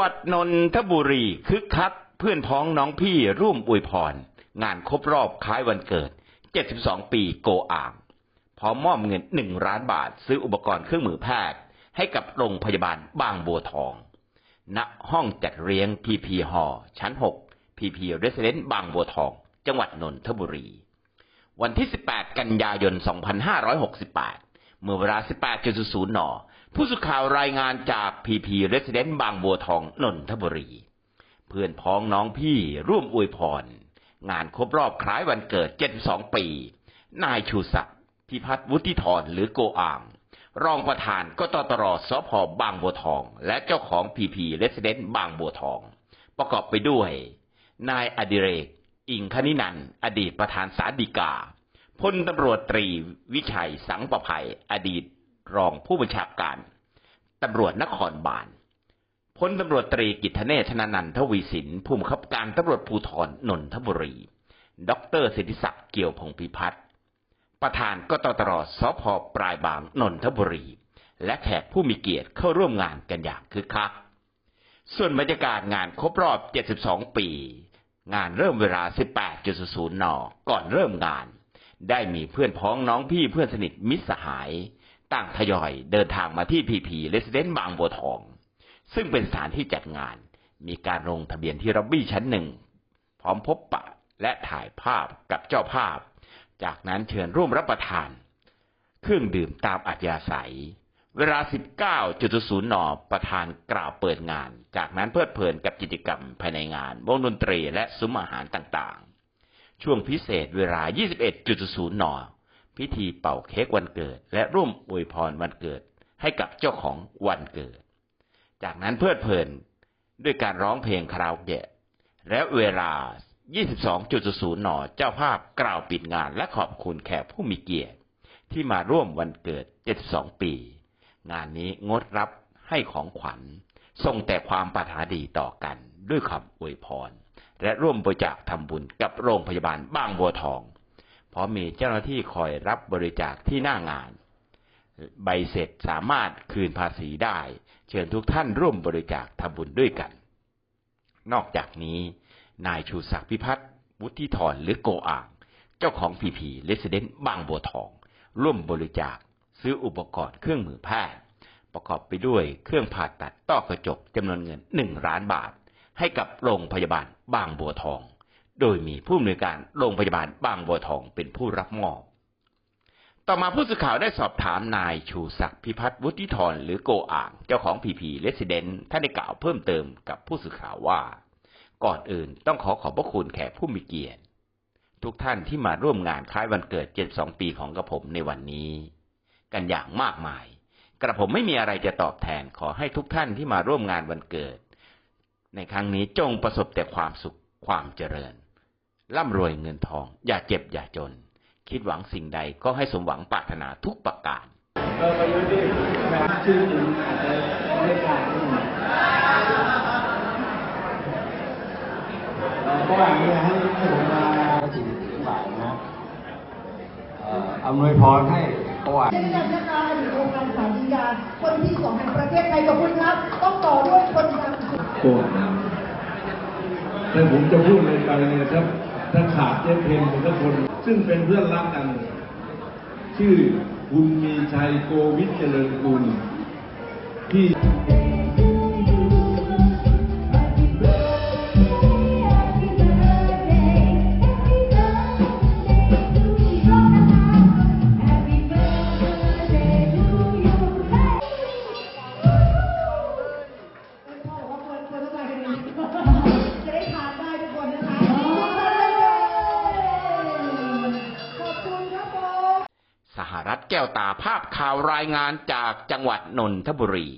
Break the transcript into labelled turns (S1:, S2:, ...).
S1: วัดนนทบุรีคึกคักเพื่อนพ้องน้องพี่ร่วมอวยพร งานครบรอบคล้ายวันเกิด 72 ปีโกอ่างพร้อมมอบเงิน 1 ล้านบาท ซื้ออุปกรณ์เครื่องมือแพทย์ ให้กับโรงพยาบาลบางบัวทอง ณ ห้องจัดเลี้ยง PP ฮอชั้น6 PP Residence บางบัวทอง จังหวัดนนทบุรี วันที่ 18 กันยายน 2568 เมื่อเวลา 18.00นผู้สื่อข่าวรายงานจาก PP Residence บางบัวทองนนทบุรี เพื่อนพ้องน้องพี่ร่วมอวยพร งานครบรอบคล้ายวันเกิด 72 ปี นายชูศักดิ์พิพัฒน์วุฒิธรหรือโกอ่างรองประธานกตตรสพบางบัวทอง และเจ้าของ PP Residence บางบัวทอง ประกอบไปด้วย นายอดิเรก อิงคณินัน อดีตประธานศาลฎีกา พลตำรวจตรีวิชัยสังประภัยอดีตรองผู้บัญชาการตำรวจนครบาลพลตำรวจตรีกิตเนศชนานันทวีสินผู้บังคับการตำรวจภูธรนนทบุรีดรสิทธิศักดิ์เกี่ยวพงพิพัฒน์ประธานกตตรสพปลายบางนนทบุรี และแขกผู้มีเกียรติเข้าร่วมงานกันอย่างคึกคัก ส่วนบรรยากาศงานครบรอบ 72 ปี งานเริ่มเวลา 18.00 น ก่อนเริ่มงาน ได้มีเพื่อนพ้องน้องพี่เพื่อนสนิทมิตรสหายต่างทยอยเดินทางมาที่พีพีเรสเดนต์บางบัวทอง ซึ่งเป็นสถานที่จัดงาน มีการลงทะเบียนที่รับบี้ชั้นหนึ่ง พร้อมพบปะและถ่ายภาพกับเจ้าภาพ จากนั้นเชิญร่วมรับประทาน เครื่องดื่มตามอัธยาศัย เวลา 19.00 น ประธานกล่าวเปิดงาน จากนั้นเพลิดเพลินกับกิจกรรมภายในงานวงดนตรีและซุ้มอาหารต่างๆ ช่วงพิเศษเวลา 21.00 น พิธีเป่าเค้กวันเกิด และร่วมอวยพรวันเกิดให้กับเจ้าของวันเกิด จากนั้นเพลิดเพลินด้วยการร้องเพลงคาราโอเกะ และเวลา 22.00 น เจ้าภาพกล่าวปิดงานและขอบคุณแขกผู้มีเกียรติ ที่มาร่วมวันเกิด 72 ปี งานนี้งดรับให้ของขวัญ ส่งแต่ความปรารถนาดีต่อกันด้วยคำอวยพร และร่วมบริจาคทำบุญกับโรงพยาบาลบางบัวทอง เพราะมีเจ้าหน้าที่คอยรับบริจาคที่หน้างาน ใบเสร็จสามารถคืนภาษีได้ เชิญทุกท่านร่วมบริจาคทำบุญด้วยกัน นอกจากนี้ นายชูศักดิ์พิพัฒน์วุฒิธรหรือโกอ่าง เจ้าของพีพีเลสเดนต์บางบัวทอง ร่วมบริจาคซื้ออุปกรณ์เครื่องมือแพทย์ ประกอบไปด้วยเครื่องผ่าตัดต้อกระจกจำนวนเงินหนึ่งล้านบาท ให้กับโรงพยาบาล บางบัวทอง โดยมีผู้อำนวยการโรงพยาบาลบางบัวทองเป็นผู้รับมอบ ต่อมาผู้สื่อข่าวได้สอบถามนายชูศักดิ์พิพัฒน์วุฒิธรหรือโกอ่างเจ้าของพีพีเลสเดนท่านได้กล่าวเพิ่มเติมกับผู้สื่อข่าวว่า ก่อนอื่นต้องขอขอบพระคุณแขกผู้มีเกียรติ ทุกท่านที่มาร่วมงานคล้ายวันเกิด 72 ปีของกระผมในวันนี้ กันอย่างมากมาย กระผมไม่มีอะไรจะตอบแทนขอให้ทุกท่านที่มาร่วมงานวันเกิด ในครั้งนี้จงประสบแต่ความสุขความเจริญ ร่ำรวยเงินทอง อย่าเจ็บอย่าจน คิดหวังสิ่งใดก็ให้สมหวังปรารถนาทุกประการ
S2: เออประยุทธ์นี่นะครับชื่อจริงอาจจะไม่ได้ขาดนิดหน่อยเอ่อก็อย่างนี้นะให้ให้ผมมาสิ่งบ่ายนะเอ่ออำนวยพรให้เพราะว่า
S3: เช่นกันนะคะอดีตองค์การสารดีกาคนที่สองแห่งประเทศไทยขอบคุณครับ ต้องต่อด้วยคนดังสุด
S4: โกรธ แต่ผมจะพูดเลยไปเนี่ยถ้าถ้าขาดเจ๊เพนสักคน ซึ่งเป็นเพื่อนรักกัน ชื่อคุณมีชัยโกวิทเจริญกุลที่
S1: รัฐแก้วตาภาพข่าวรายงานจากจังหวัดนนทบุรี